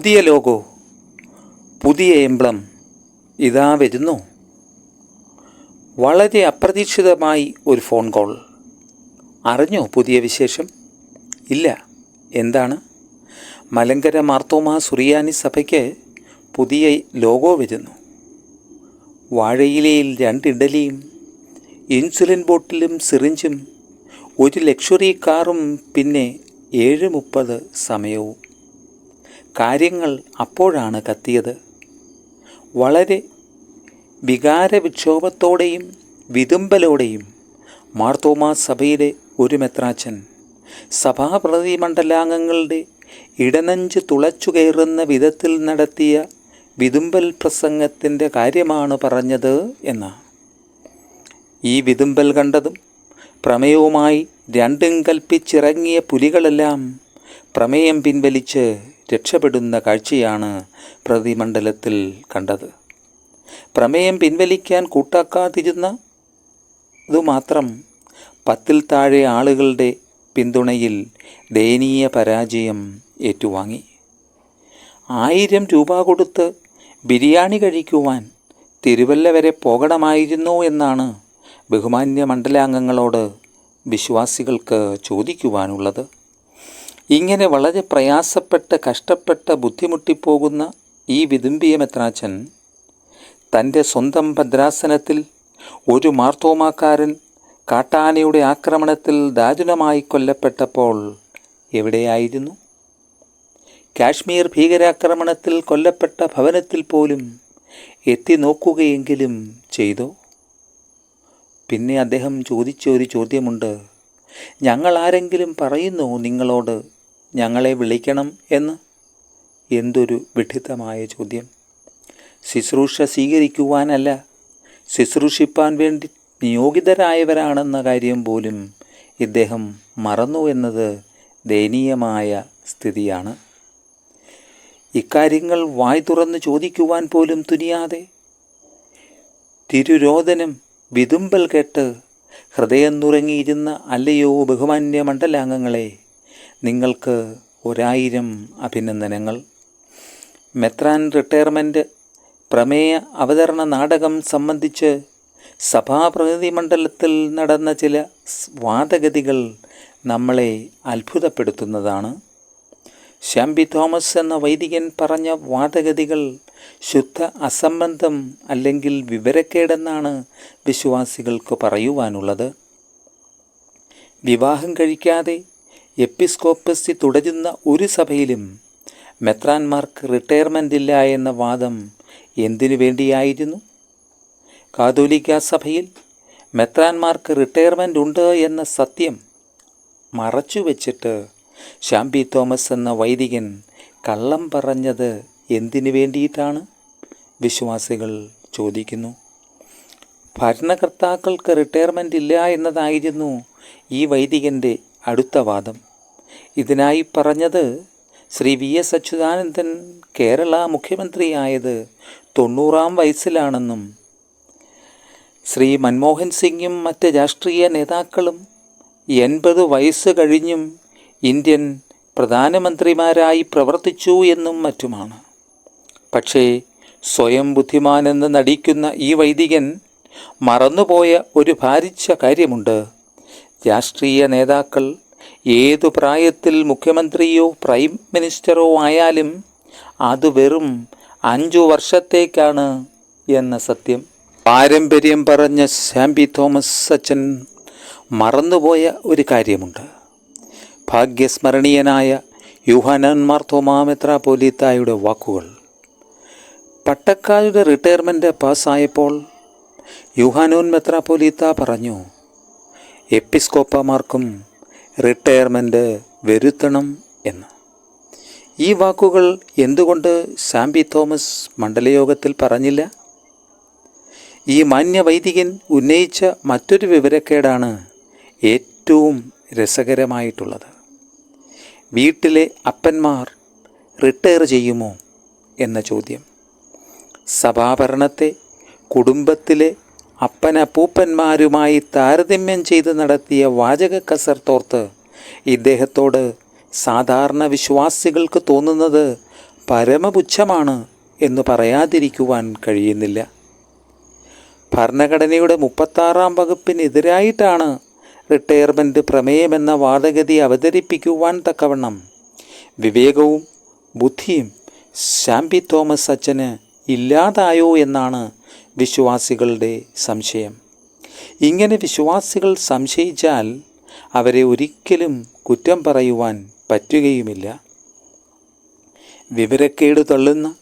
പുതിയ ലോഗോ പുതിയ എംബ്ലം ഇതാ വരുന്നു. വളരെ അപ്രതീക്ഷിതമായി ഒരു ഫോൺ കോൾ. അറിഞ്ഞോ പുതിയ വിശേഷം? ഇല്ല. എന്താണ്? മലങ്കര മാർത്തോമാ സുറിയാനി സഭയ്ക്ക് പുതിയ ലോഗോ വരുന്നു. വാഴയിലയിൽ രണ്ട് ഇഡലിയും ഇൻസുലിൻ ബോട്ടിലും സിറിഞ്ചും ഒരു ലക്ഷറി കാറും പിന്നെ ഏഴ് മുപ്പത് സമയവും. കാര്യങ്ങൾ അപ്പോഴാണ് കത്തിയത്. വളരെ വികാരവിക്ഷോഭത്തോടെയും വിതുമ്പലോടെയും മാർത്തോമാ സഭയിലെ ഒരു മെത്രാച്ചൻ സഭാപ്രതി മണ്ഡലാംഗങ്ങളുടെ ഇടനഞ്ച് തുളച്ചു കയറുന്ന വിധത്തിൽ നടത്തിയ വിതുമ്പൽ പ്രസംഗത്തിന്റെ കാര്യമാണ് പറഞ്ഞത് എന്ന്. ഈ വിതുമ്പൽ കണ്ടതും പ്രമേയവുമായി രണ്ടും കൽപ്പിച്ചിറങ്ങിയ പുലികളെല്ലാം പ്രമേയം പിൻവലിച്ച് രക്ഷപ്പെടുന്ന കാഴ്ചയാണ് പ്രതിമണ്ഡലത്തിൽ കണ്ടത്. പ്രമേയം പിൻവലിക്കാൻ കൂട്ടാക്കാതിരുന്ന ഇതുമാത്രം പത്തിൽ താഴെ ആളുകളുടെ പിന്തുണയിൽ ദയനീയ പരാജയം ഏറ്റുവാങ്ങി. ആയിരം രൂപ കൊടുത്ത് ബിരിയാണി കഴിക്കുവാൻ തിരുവല്ല വരെ പോകണമായിരുന്നു എന്നാണ് ബഹുമാന്യ മണ്ഡലാംഗങ്ങളോട് വിശ്വാസികൾക്ക് ചോദിക്കുവാനുള്ളത്. ഇങ്ങനെ വളരെ പ്രയാസപ്പെട്ട് കഷ്ടപ്പെട്ട് ബുദ്ധിമുട്ടിപ്പോകുന്ന ഈ വിതുമ്പിയ മെത്രാച്ചൻ തന്റെ സ്വന്തം ഭദ്രാസനത്തിൽ ഒരു മാർത്തോമാക്കാരൻ കാട്ടാനയുടെ ആക്രമണത്തിൽ ദാരുണമായി കൊല്ലപ്പെട്ടപ്പോൾ എവിടെയായിരുന്നു? കാശ്മീർ ഭീകരാക്രമണത്തിൽ കൊല്ലപ്പെട്ട ഭവനത്തിൽ പോലും എത്തി നോക്കുകയെങ്കിലും ചെയ്തോ? പിന്നെ അദ്ദേഹം ചോദിച്ച ഒരു ചോദ്യമുണ്ട്. ഞങ്ങൾ ആരെങ്കിലും പറയുന്നു നിങ്ങളോട്? ഞങ്ങളെ വിളിക്കണം എന്ന്? എന്തൊരു വിഡിത്തമായ ചോദ്യം. ശുശ്രൂഷ സ്വീകരിക്കുവാനല്ല ശുശ്രൂഷിപ്പാൻ വേണ്ടി നിയോഗിതരായവരാണെന്ന കാര്യം പോലും ഇദ്ദേഹം മറന്നു എന്നത് ദയനീയമായ സ്ഥിതിയാണ്. ഇക്കാര്യങ്ങൾ വായ് തുറന്ന് ചോദിക്കുവാൻ പോലും തുനിയാതെ തിരുരോധനം വിതുമ്പൽ കേട്ട് ഹൃദയം നുറങ്ങിയിരുന്ന അല്ലയോ ബഹുമാന്യ മണ്ഡലാംഗങ്ങളെ നിങ്ങൾക്ക് ഒരായിരം അഭിനന്ദനങ്ങൾ. മെത്രാൻ റിട്ടയർമെന്റ് പ്രമേയ അവതരണ നാടകം സംബന്ധിച്ച് സഭാപ്രതിനിധി മണ്ഡലത്തിൽ നടന്ന ചില വാദഗതികൾ നമ്മളെ അത്ഭുതപ്പെടുത്തുന്നതാണ്. ശാംബി തോമസ് എന്ന വൈദികൻ പറഞ്ഞ വാദഗതികൾ ശുദ്ധ അസംബന്ധം അല്ലെങ്കിൽ വിവരക്കേടെന്നാണ് വിശ്വാസികൾക്ക് പറയുവാനുള്ളത്. വിവാഹം കഴിക്കാതെ എപ്പിസ്കോപ്പസി തുടരുന്ന ഒരു സഭയിലും മെത്രാൻമാർക്ക് റിട്ടയർമെന്റ് ഇല്ല എന്ന വാദം എന്തിനു വേണ്ടിയായിരുന്നു? കാതോലിക്ക സഭയിൽ മെത്രാൻമാർക്ക് റിട്ടയർമെന്റ് ഉണ്ട് എന്ന സത്യം മറച്ചു വച്ചിട്ട് ഷാംബി തോമസ് എന്ന വൈദികൻ കള്ളം പറഞ്ഞത് എന്തിനു വേണ്ടിയിട്ടാണ്? വിശ്വാസികൾ ചോദിക്കുന്നു. ഭരണകർത്താക്കൾക്ക് റിട്ടയർമെന്റ് ഇല്ല എന്നതായിരുന്നു ഈ വൈദികന്റെ അടുത്ത വാദം. ഇതിനായി പറഞ്ഞത് ശ്രീ വി എസ് അച്യുതാനന്ദൻ കേരള മുഖ്യമന്ത്രിയായത് തൊണ്ണൂറാം വയസ്സിലാണെന്നും ശ്രീ മൻമോഹൻ സിംഗും മറ്റ് രാഷ്ട്രീയ നേതാക്കളും എൺപത് വയസ്സ് കഴിഞ്ഞും ഇന്ത്യൻ പ്രധാനമന്ത്രിമാരായി പ്രവർത്തിച്ചു എന്നും മറ്റുമാണ്. പക്ഷേ സ്വയം ബുദ്ധിമാനെന്ന് നടിക്കുന്ന ഈ വൈദികൻ മറന്നുപോയ ഒരു ഭാരിച്ച കാര്യമുണ്ട്. രാഷ്ട്രീയ നേതാക്കൾ ഏതു പ്രായത്തിൽ മുഖ്യമന്ത്രിയോ പ്രൈം മിനിസ്റ്ററോ ആയാലും അത് വെറും അഞ്ചു വർഷത്തേക്കാണ് എന്ന സത്യം. പാരമ്പര്യം പറഞ്ഞ സാംബി തോമസ് അച്ഛൻ മറന്നുപോയ ഒരു കാര്യമുണ്ട്. ഭാഗ്യസ്മരണീയനായ യുഹാനൻ മാർത്തോമാ പോലീത്തായുടെ വാക്കുകൾ. പട്ടക്കാരുടെ റിട്ടയർമെന്റ് പാസ്സായപ്പോൾ യുഹാനോൻ മെത്രാപോലീത്ത പറഞ്ഞു എപ്പിസ്കോപ്പമാർക്കും റിട്ടയർമെന്റ് വരുത്തണം എന്ന്. ഈ വാക്കുകൾ എന്തുകൊണ്ട് സാംബി തോമസ് മണ്ഡലയോഗത്തിൽ പറഞ്ഞില്ല? ഈ മാന്യവൈദികൻ ഉന്നയിച്ച മറ്റൊരു വിവരക്കേടാണ് ഏറ്റവും രസകരമായിട്ടുള്ളത്. വീട്ടിലെ അപ്പന്മാർ റിട്ടയർ ചെയ്യുമോ എന്ന ചോദ്യം. സഭാഭരണത്തെ കുടുംബത്തിലെ അപ്പനപ്പൂപ്പന്മാരുമായി താരതമ്യം ചെയ്ത് നടത്തിയ വാചക കസർത്തോർത്ത് ഇദ്ദേഹത്തോട് സാധാരണ വിശ്വാസികൾക്ക് തോന്നുന്നത് പരമപുച്ഛമാണ് എന്ന് പറയാതിരിക്കുവാൻ കഴിയുന്നില്ല. ഭരണഘടനയുടെ മുപ്പത്താറാം വകുപ്പിനെതിരായിട്ടാണ് റിട്ടയർമെന്റ് പ്രമേയമെന്ന വാദഗതി അവതരിപ്പിക്കുവാൻ തക്കവണ്ണം. വിവേകവും ബുദ്ധിയും ശാംപി തോമസ് അച്ഛന് ഇല്ലാതായോ എന്നാണ് വിശ്വാസികളുടെ സംശയം. ഇങ്ങനെ വിശ്വാസികൾ സംശയിച്ചാൽ അവരെ ഒരിക്കലും കുറ്റം പറയുവാൻ പറ്റുകയുമില്ല. വിവരക്കേട് തള്ളുന്ന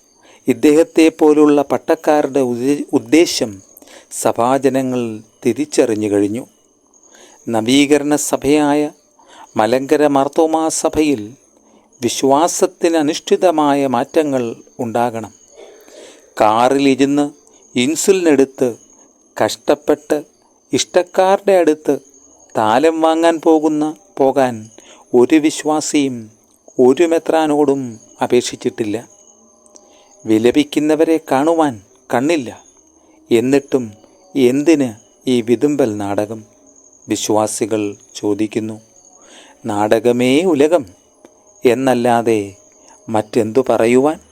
ഇദ്ദേഹത്തെ പോലുള്ള പട്ടക്കാരുടെ ഉദ്ദേശം സഭാജനങ്ങൾ തിരിച്ചറിഞ്ഞു കഴിഞ്ഞു. നവീകരണ സഭയായ മലങ്കര മാർത്തോമാ സഭയിൽ വിശ്വാസത്തിനനുഷ്ഠിതമായ മാറ്റങ്ങൾ ഉണ്ടാകണം. കാറിലിരുന്ന് ഇൻസുലിനെടുത്ത് കഷ്ടപ്പെട്ട് ഇഷ്ടക്കാരുടെ അടുത്ത് താലം വാങ്ങാൻ പോകുന്ന പോകാൻ ഒരു വിശ്വാസിയും ഒരു മെത്രാനോടും അപേക്ഷിച്ചിട്ടില്ല. വിലപിക്കുന്നവരെ കാണുവാൻ കണ്ണില്ല. എന്നിട്ടും എന്തിന് ഈ വിതുമ്പൽ നാടകം? വിശ്വാസികൾ ചോദിക്കുന്നു. നാടകമേ ഉലകം. എന്നല്ലാതെ മറ്റെന്തു പറയുവാൻ?